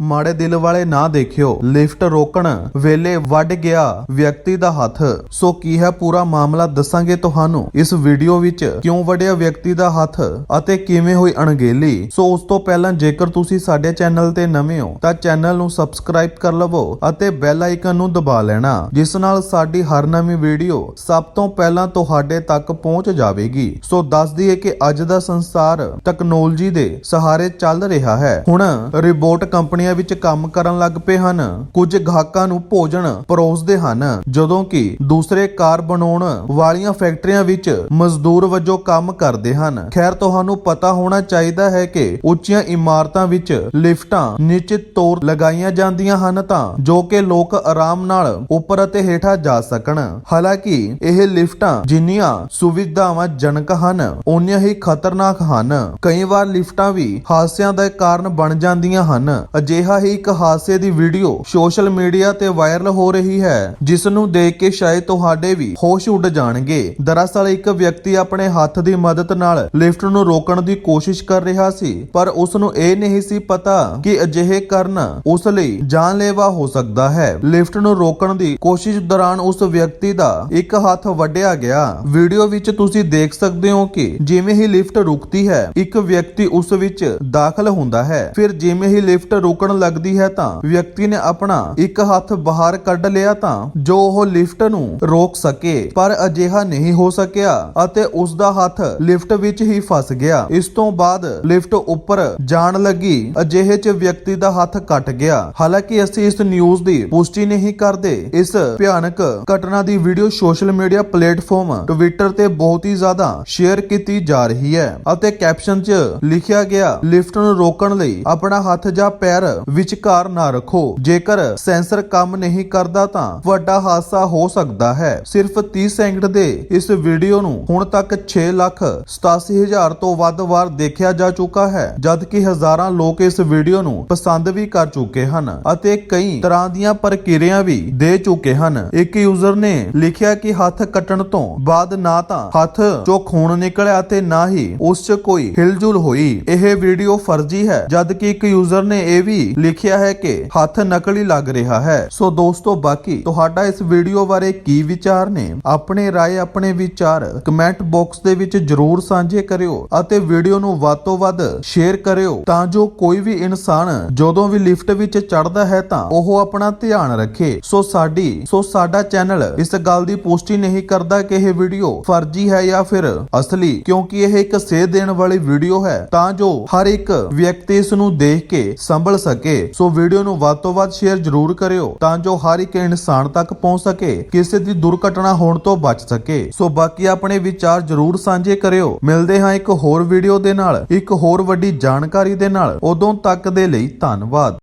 ਮਾੜੇ ਦਿਲ ਵਾਲੇ ਨਾ ਦੇਖਿਓ। ਲਿਫਟ ਰੋਕਣ ਵੇਲੇ ਵੱਢ ਗਿਆ ਵਿਅਕਤੀ ਦਾ ਹੱਥ। ਸੋ ਕੀ ਹੈ ਪੂਰਾ ਮਾਮਲਾ ਦੱਸਾਂਗੇ ਤੁਹਾਨੂੰ। ਇਸ ਵੀਡੀਓ ਵਿੱਚ ਕਿਉਂ ਵੱਢਿਆ ਵਿਅਕਤੀ ਦਾ ਹੱਥ ਅਤੇ ਕਿਵੇਂ ਹੋਈ ਅਣਗਹਿਲੀ? ਸੋ ਉਸ ਤੋਂ ਪਹਿਲਾਂ ਜੇਕਰ ਤੁਸੀਂ ਸਾਡੇ ਚੈਨਲ ਤੇ ਨਵੇਂ ਹੋ, ਤਾਂ ਚੈਨਲ ਨੂੰ ਸਬਸਕ੍ਰਾਈਬ ਕਰ ਲਵੋ ਅਤੇ ਬੈਲ ਆਈਕਨ ਨੂੰ ਦਬਾ ਲੈਣਾ, ਜਿਸ ਨਾਲ ਸਾਡੀ ਹਰ ਨਵੀਂ ਵੀਡੀਓ ਸਭ ਤੋਂ ਪਹਿਲਾਂ ਤੁਹਾਡੇ ਤੱਕ ਪਹੁੰਚ ਜਾਵੇਗੀ। ਸੋ ਦੱਸ ਦਈਏ ਕਿ ਅੱਜ ਦਾ ਸੰਸਾਰ ਟੈਕਨੋਲੋਜੀ ਦੇ ਸਹਾਰੇ ਚੱਲ ਰਿਹਾ ਹੈ। ਹੁਣ ਰਿਬੋਟ ਕੰਪਨੀ ਕੰਪਨੀਆਂ ਵਿੱਚ ਕੰਮ ਕਰਨ ਲੱਗ ਪਏ ਹਨ। ਕੁਝ ਗਾਹਕਾਂ ਨੂੰ ਭੋਜਨ ਪਰੋਸਦੇ ਹਨ, ਜਦੋਂ ਕਿ ਦੂਸਰੇ ਕਾਰ ਬਣਾਉਣ ਵਾਲੀਆਂ ਫੈਕਟਰੀਆਂ ਵਿੱਚ ਮਜ਼ਦੂਰ ਵਜੋਂ ਕੰਮ ਕਰਦੇ ਹਨ। ਖੈਰ, ਤੁਹਾਨੂੰ ਪਤਾ ਹੋਣਾ ਚਾਹੀਦਾ ਹੈ ਕਿ ਉੱਚੀਆਂ ਇਮਾਰਤਾਂ ਵਿੱਚ ਲਿਫਟਾਂ ਨਿਸ਼ਚਿਤ ਤੌਰ ਲਗਾਈਆਂ ਜਾਂਦੀਆਂ ਹਨ ਤਾਂ ਜੋ ਕਿ ਲੋਕ ਆਰਾਮ ਨਾਲ ਉੱਪਰ ਅਤੇ ਹੇਠਾਂ ਜਾ ਸਕਣ। ਹਾਲਾਂਕਿ, ਇਹ ਲਿਫਟਾਂ ਜਿੰਨੀਆਂ ਸੁਵਿਧਾਵਾਂ ਜਨਕ ਹਨ, ਓਨੀਆਂ ਹੀ ਖਤਰਨਾਕ ਹਨ। ਕਈ ਵਾਰ ਲਿਫਟਾਂ ਵੀ ਹਾਦਸਿਆਂ ਦਾ ਕਾਰਨ ਬਣ ਜਾਂਦੀਆਂ ਹਨ। ਅਜਿਹਾ ਹੀ ਇੱਕ ਹਾਦਸੇ ਦੀ ਵੀਡੀਓ ਸੋਸ਼ਲ ਮੀਡੀਆ ਤੇ ਵਾਇਰਲ ਹੋ ਰਹੀ ਹੈ, ਜਿਸ ਨੂੰ ਦੇਖ ਕੇ ਸ਼ਾਇਦ ਤੁਹਾਡੇ ਵੀ ਹੋਸ਼ ਉੱਡ ਜਾਣਗੇ। ਦਰਅਸਲ ਇੱਕ ਵਿਅਕਤੀ ਆਪਣੇ ਹੱਥ ਦੀ ਮਦਦ ਨਾਲ ਲਿਫਟ ਨੂੰ ਰੋਕਣ ਦੀ ਕੋਸ਼ਿਸ਼ ਕਰ ਰਿਹਾ ਸੀ, ਪਰ ਉਸ ਨੂੰ ਇਹ ਨਹੀਂ ਸੀ ਪਤਾ ਕਿ ਅਜਿਹੇ ਕਰਨ ਉਸ ਲਈ ਜਾਨਲੇਵਾ ਹੋ ਸਕਦਾ ਹੈ। ਲਿਫਟ ਨੂੰ ਰੋਕਣ ਦੀ ਕੋਸ਼ਿਸ਼ ਦੌਰਾਨ ਉਸ ਵਿਅਕਤੀ ਦਾ ਇੱਕ ਹੱਥ ਵੱਢਿਆ ਗਿਆ। ਵੀਡੀਓ ਵਿੱਚ ਤੁਸੀਂ ਦੇਖ ਸਕਦੇ ਹੋ ਕਿ ਜਿਵੇਂ ਹੀ ਲਿਫਟ ਰੁਕਦੀ ਹੈ, ਇੱਕ ਵਿਅਕਤੀ ਉਸ ਵਿੱਚ ਦਾਖਲ ਹੁੰਦਾ ਹੈ। ਫਿਰ ਜਿਵੇਂ ਹੀ ਲਿਫਟ ਰੁਕਣ ਲੱਗਦੀ ਹੈ ਤਾਂ ਵਿਅਕਤੀ ਨੇ ਆਪਣਾ ਇੱਕ ਹੱਥ ਬਾਹਰ ਕੱਢ ਲਿਆ ਤਾਂ ਜੋ ਉਹ ਲਿਫਟ ਨੂੰ ਰੋਕ ਸਕੇ, ਪਰ ਅਜਿਹਾ ਨਹੀਂ ਹੋ ਸਕਿਆ ਅਤੇ ਉਸ ਦਾ ਹੱਥ ਲਿਫਟ ਵਿੱਚ ਹੀ ਫਸ ਗਿਆ। ਇਸ ਤੋਂ ਬਾਅਦ ਲਿਫਟ ਉੱਪਰ ਜਾਣ ਲੱਗੀ, ਅਜਿਹੇ ਚ ਵਿਅਕਤੀ ਦਾ ਹੱਥ ਕੱਟ ਗਿਆ। ਹਾਲਾਂਕਿ ਅਸੀਂ ਇਸ ਨਿਊਜ਼ ਦੀ ਪੁਸ਼ਟੀ ਨਹੀਂ ਕਰਦੇ। ਇਸ ਭਿਆਨਕ ਘਟਨਾ ਦੀ video social media platform Twitter ਤੇ ਬਹੁਤ ਹੀ ਜ਼ਿਆਦਾ ਸ਼ੇਅਰ ਕੀਤੀ ਜਾ ਰਹੀ ਹੈ ਅਤੇ ਕੈਪਸ਼ਨ 'ਚ ਲਿਖਿਆ ਗਿਆ, ਲਿਫਟ ਨੂੰ ਰੋਕਣ ਲਈ ਆਪਣਾ ਹੱਥ ਜਾਂ ਪੈਰ ਵਿਚਕਾਰ ਨਾ ਰੱਖੋ। ਜੇਕਰ ਸੈਂਸਰ ਕੰਮ ਨਹੀਂ ਕਰਦਾ ਤਾਂ ਵੱਡਾ ਹਾਦਸਾ ਹੋ ਸਕਦਾ ਹੈ। ਸਿਰਫ 30 ਸੈਕਿੰਡ ਦੇ ਇਸ ਵੀਡੀਓ ਨੂੰ ਹੁਣ ਤੱਕ 6 ਲੱਖ 87 ਹਜ਼ਾਰ ਤੋਂ ਵੱਧ ਵਾਰ ਦੇਖਿਆ ਜਾ ਚੁੱਕਾ ਹੈ ਜਦ ਹਜ਼ਾਰਾਂ ਲੋਕ ਇਸ ਵੀਡੀਓ ਨੂੰ ਪਸੰਦ ਵੀ ਕਰ ਚੁੱਕੇ ਹਨ ਅਤੇ ਕਈ ਤਰ੍ਹਾਂ ਦੀਆਂ ਪ੍ਰਕਿਰਿਆ ਵੀ ਦੇ ਚੁੱਕੇ ਹਨ। ਇੱਕ ਯੂਜ਼ਰ ਨੇ ਲਿਖਿਆ ਕਿ ਹੱਥ ਕੱਟਣ ਤੋਂ ਬਾਅਦ ਨਾ ਤਾਂ ਹੱਥ ਚੋਂ ਖੂਨ ਨਿਕਲਿਆ ਤੇ ਨਾ ਹੀ ਉਸ 'ਚ ਕੋਈ ਹਿਲਜੁਲ ਹੋਈ। ਇਹ ਵੀਡੀਓ ਫਰਜ਼ੀ ਹੈ, ਜਦਕਿ ਇੱਕ ਯੂਜ਼ਰ ਨੇ ਇਹ ਵੀ ਲਿਖਿਆ ਹੈ ਕਿ ਹੱਥ ਨਕਲੀ ਲੱਗ ਰਿਹਾ ਹੈ ਸੋ ਦੋਸਤੋ ਬਾਕੀ ਤੁਹਾਡਾ ਇਸ ਵੀਡੀਓ ਬਾਰੇ ਕੀ ਵਿਚਾਰ ਨੇ ਆਪਣੇ رائے ਆਪਣੇ ਵਿਚਾਰ ਕਮੈਂਟ ਬਾਕਸ ਦੇ ਵਿੱਚ ਜਰੂਰ ਸਾਂਝੇ ਕਰਿਓ ਅਤੇ ਵੀਡੀਓ ਨੂੰ ਵੱਧ ਤੋਂ ਵੱਧ ਸ਼ੇਅਰ ਕਰਿਓ ਤਾਂ ਜੋ ਕੋਈ ਵੀ ਇਨਸਾਨ ਜਦੋਂ ਵੀ ਲਿਫਟ ਵਿੱਚ ਚੜਦਾ ਹੈ ਤਾਂ ਉਹ ਆਪਣਾ ਧਿਆਨ ਰੱਖੇ ਸੋ ਸਾਡੀ ਸੋ ਸਾਡਾ ਚੈਨਲ ਇਸ ਗੱਲ ਦੀ ਪੁਸ਼ਟੀ ਨਹੀਂ ਕਰਦਾ ਕਿ ਇਹ ਵੀਡੀਓ ਫਰਜ਼ੀ ਹੈ ਜਾਂ ਫਿਰ ਅਸਲੀ ਕਿਉਂਕਿ ਇਹ ਇੱਕ ਸੇਧ ਦੇਣ ਵਾਲੀ ਵੀਡੀਓ ਹੈ ਤਾਂ ਜੋ ਹਰ ਇੱਕ ਵਿਅਕਤੀ ਇਸ ਨੂੰ ਦੇਖ ਕੇ ਸੰਭਲ ਸਕੇ। ਸੋ ਵੀਡੀਓ ਨੂੰ ਵੱਧ ਤੋਂ ਵੱਧ ਸ਼ੇਅਰ ਜ਼ਰੂਰ ਕਰਿਓ ਤਾਂ ਜੋ ਹਰ ਇੱਕ ਇਨਸਾਨ ਤੱਕ ਪਹੁੰਚ ਸਕੇ, ਕਿਸੇ ਦੀ ਦੁਰਘਟਨਾ ਹੋਣ ਤੋਂ ਬਚ ਸਕੇ। ਸੋ ਬਾਕੀ ਆਪਣੇ ਵਿਚਾਰ ਜ਼ਰੂਰ ਸਾਂਝੇ ਕਰਿਓ। ਮਿਲਦੇ ਹਾਂ ਇੱਕ ਹੋਰ ਵੀਡੀਓ ਦੇ ਨਾਲ। ਇੱਕ ਹੋਰ ਵੱਡੀ ਜਾਣਕਾਰੀ ਦੇ ਨਾਲ। ਉਦੋਂ ਤੱਕ ਦੇ ਲਈ ਧੰਨਵਾਦ।